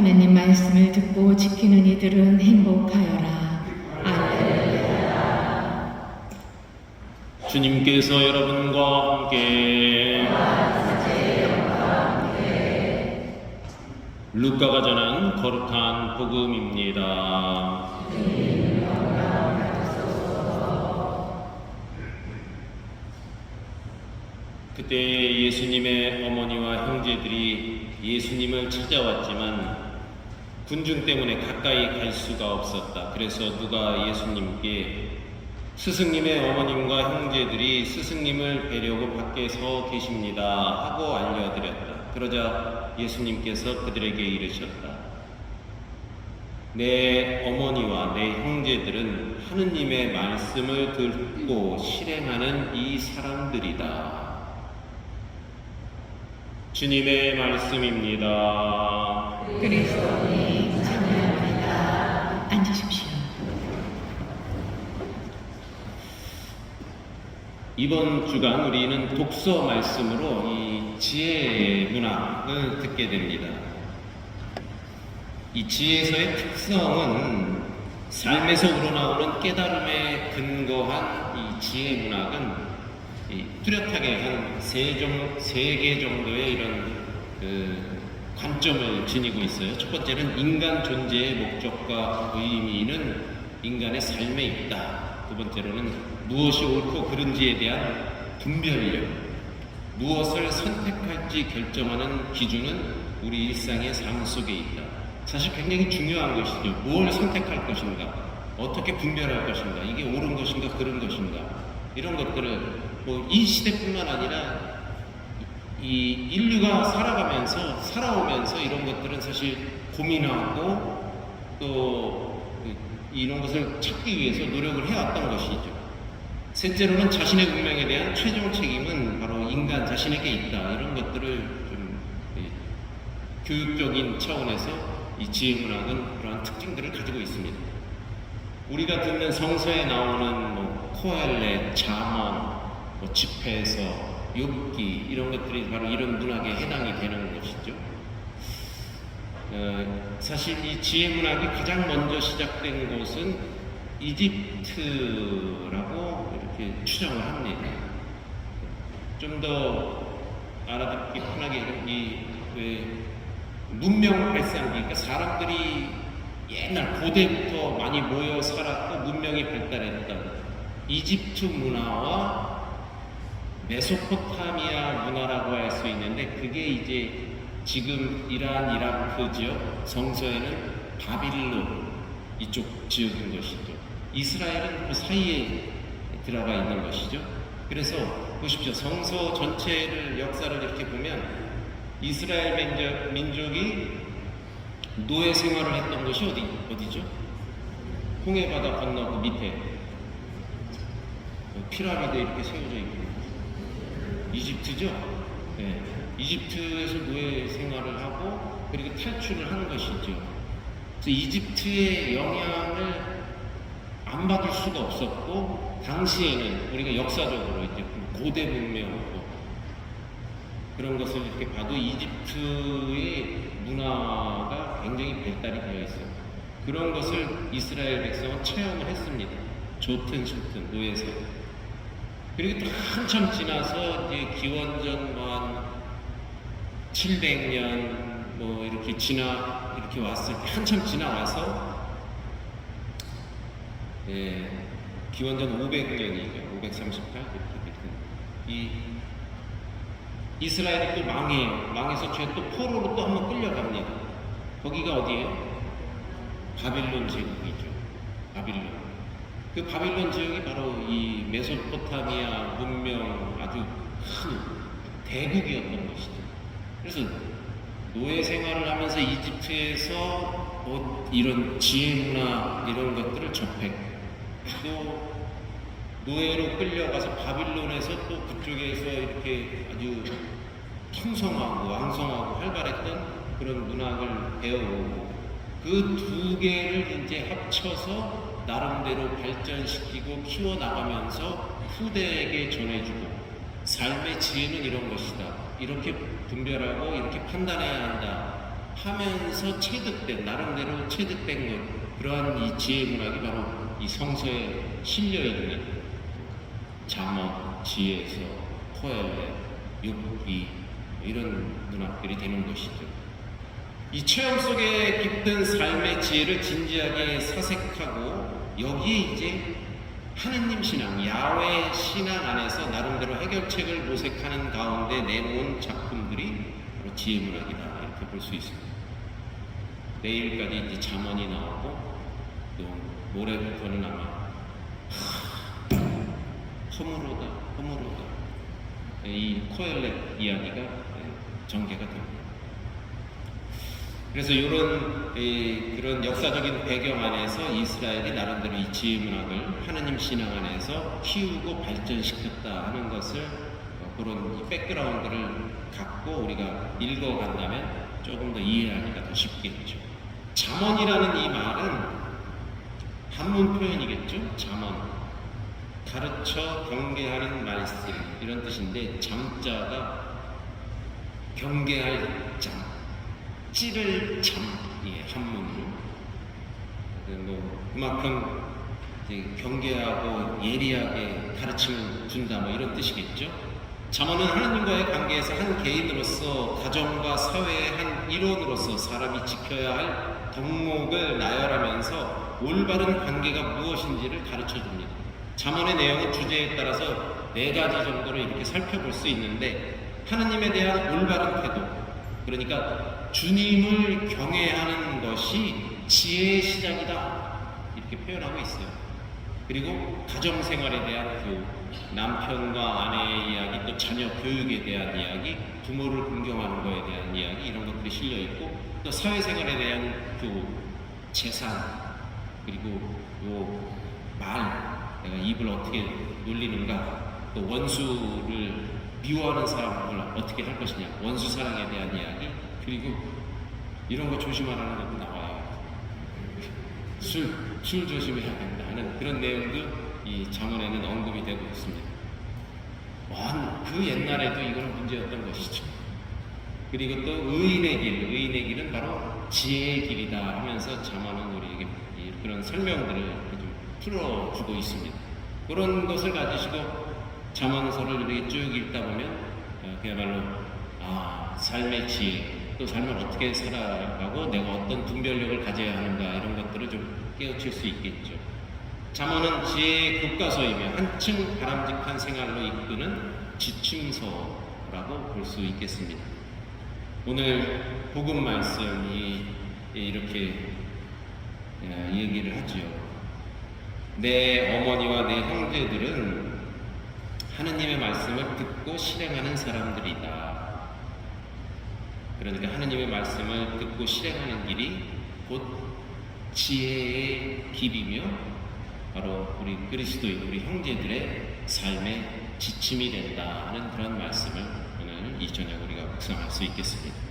하나님 말씀을 듣고 지키는 이들은 행복하여라. 아멘. 주님께서 여러분과 함께 루카가 전한 거룩한 복음입니다. 그때 예수님의 어머니와 형제들이 예수님을 찾아왔지만 군중 때문에 가까이 갈 수가 없었다. 그래서 누가 예수님께 스승님의 어머님과 형제들이 스승님을 뵈려고 밖에 서 계십니다 하고 알려드렸다. 그러자 예수님께서 그들에게 이르셨다. 내 어머니와 내 형제들은 하느님의 말씀을 듣고 실행하는 이 사람들이다. 주님의 말씀입니다. 그리스도님 찬양합니다. 앉으십시오. 이번 주간 우리는 독서 말씀으로 이 지혜 문학을 듣게 됩니다. 이 지혜서의 특성은 삶에서 우러나오는 깨달음에 근거한 이 지혜 문학은 이 뚜렷하게 한 세 개 정도의 이런 그 관점을 지니고 있어요. 첫 번째는 인간 존재의 목적과 의미는 인간의 삶에 있다. 두 번째로는 무엇이 옳고 그른지에 대한 분별력, 무엇을 선택할지 결정하는 기준은 우리 일상의 삶 속에 있다. 사실 굉장히 중요한 것이죠. 무엇을 선택할 것인가, 어떻게 분별할 것인가, 이게 옳은 것인가, 그른 것인가, 이런 것들을 뭐 이 시대뿐만 아니라 이 인류가 살아가면서 살아오면서 이런 것들은 사실 고민하고 또 이런 것을 찾기 위해서 노력을 해왔던 것이죠. 셋째로는 자신의 운명에 대한 최종 책임은 바로 인간 자신에게 있다. 이런 것들을 좀 이, 교육적인 차원에서 이 지혜 문학은 그러한 특징들을 가지고 있습니다. 우리가 듣는 성서에 나오는 뭐 코엘렛, 잠언, 뭐 집회서, 욥기 이런 것들이 바로 이런 문학에 해당이 되는 것이죠. 어, 사실 이 지혜 문학이 가장 먼저 시작된 곳은 이집트라고 이렇게 추정을 합니다. 좀 더 알아듣기 편하게 이그 문명 발상기, 그러니까 사람들이 옛날 고대부터 많이 모여 살았고 문명이 발달했던 이집트 문화와 메소포타미아 문화라고 할 수 있는데 그게 이제 지금 이란 이라크 지역 성서에는 바빌론 이쪽 지역인 것이죠. 이스라엘은 그 사이에 들어가 있는 것이죠. 그래서 보십시오. 성서 전체를 역사를 이렇게 보면 이스라엘 민족, 민족이 노예 생활을 했던 곳이 어디 어디죠? 홍해 바다 건너 그 밑에 그 피라미드 이렇게 세워져 있고 이집트죠. 네. 이집트에서 노예 생활을 하고 그리고 탈출을 한 것이죠. 그래서 이집트의 영향을 안 받을 수가 없었고 당시에는 우리가 역사적으로 이제 고대 문명으로 그런 것을 이렇게 봐도 이집트의 문화가 굉장히 발달이 되어 있어요. 그런 것을 이스라엘 백성은 체험을 했습니다. 좋든 싫든 노예에서. 그리고 또 한참 지나서 이제 기원전 뭐한 700년 뭐 이렇게 지나 이렇게 왔을 때 한참 지나와서 예, 기원전 500년이죠. 538 이렇게 이 이스라엘이 또 망해요. 망해서 죄 또 포로로 또 한번 끌려갑니다. 거기가 어디예요? 바빌론 제국이죠. 바빌론. 그 바빌론 지역이 바로 이 메소포타미아 문명 아주 큰 대국이었던 것이죠. 그래서 노예 생활을 하면서 이집트에서 뭐 이런 지혜 문화 이런 것들을 접했고 또 노예로 끌려가서 바빌론에서 또 그쪽에서 이렇게 아주 풍성하고 왕성하고 활발했던 그런 문학을 배워오고 그 두 개를 이제 합쳐서 나름대로 발전시키고 키워나가면서 후대에게 전해주고 삶의 지혜는 이런 것이다. 이렇게 분별하고 이렇게 판단해야 한다 하면서 체득된 나름대로 체득된 것 그러한 이 지혜 문학이 바로 이 성서에 실려 있는 잠언, 지혜서, 코엘레, 욥기 이런 문학들이 되는 것이죠. 이 체험 속에 깃든 삶의 지혜를 진지하게 사색하고 여기에 이제 하느님 신앙, 야외 신앙 안에서 나름대로 해결책을 모색하는 가운데 내놓은 작품들이 바로 지혜 문학이다 이렇게 볼 수 있습니다. 내일까지 이제 잠언이 나오고 또 모레부터는 아마 하, 허물오다, 허물오다 이 코엘렛 이야기가 예, 전개가 됩니다. 그래서 이런 그런 역사적인 배경 안에서 이스라엘이 나름대로 이 지혜 문학을 하느님 신앙 안에서 키우고 발전시켰다 하는 것을 어, 그런 이 백그라운드를 갖고 우리가 읽어간다면 조금 더 이해하기가 더 쉽겠죠. 잠언이라는 이 말은 한문 표현이겠죠. 잠언. 가르쳐 경계하는 말씀 이런 뜻인데 잠자가 경계할 잠. 찌를 참, 예, 한문으로. 그 뭐, 그만큼 경계하고 예리하게 가르침을 준다, 뭐 이런 뜻이겠죠. 잠언은 하나님과의 관계에서 한 개인으로서 가정과 사회의 한 일원으로서 사람이 지켜야 할 덕목을 나열하면서 올바른 관계가 무엇인지를 가르쳐 줍니다. 잠언의 내용은 주제에 따라서 네 가지 정도로 이렇게 살펴볼 수 있는데 하나님에 대한 올바른 태도, 그러니까 주님을 경외하는 것이 지혜의 시작이다 이렇게 표현하고 있어요. 그리고 가정 생활에 대한 교육, 남편과 아내의 이야기, 또 자녀 교육에 대한 이야기, 부모를 존경하는 것에 대한 이야기 이런 것들이 실려 있고 또 사회 생활에 대한 교육, 재산 그리고 요 말, 내가 입을 어떻게 놀리는가, 또 원수를 미워하는 사람을 어떻게 할 것이냐, 원수 사랑에 대한 이야기, 그리고 이런 거 조심하라는 것도 나와요. 술, 술 조심해야 된다 하는 그런 내용도 이 자문에는 언급이 되고 있습니다. 와, 그 옛날에도 이거는 문제였던 것이죠. 그리고 또 의인의 길, 의인의 길은 바로 지혜의 길이다 하면서 자문은 우리에게 이 그런 설명들을 좀 풀어주고 있습니다. 그런 것을 가지시고 자문서를 우리가 쭉 읽다 보면 어, 그야말로 아 삶의 지혜 또 삶을 어떻게 살아가고 내가 어떤 분별력을 가져야 하는가 이런 것들을 좀 깨우칠 수 있겠죠. 잠언은 지혜의 교과서이며 한층 바람직한 생활로 이끄는 지침서라고 볼 수 있겠습니다. 오늘 복음 말씀이 이렇게 예, 얘기를 하지요. 내 어머니와 내 형제들은 하느님의 말씀을 듣고 실행하는 사람들이다. 그러니까 하느님의 말씀을 듣고 실행하는 길이 곧 지혜의 길이며 바로 우리 그리스도인 우리 형제들의 삶의 지침이 된다 하는 그런 말씀을 오늘 이 저녁 우리가 묵상할 수 있겠습니다.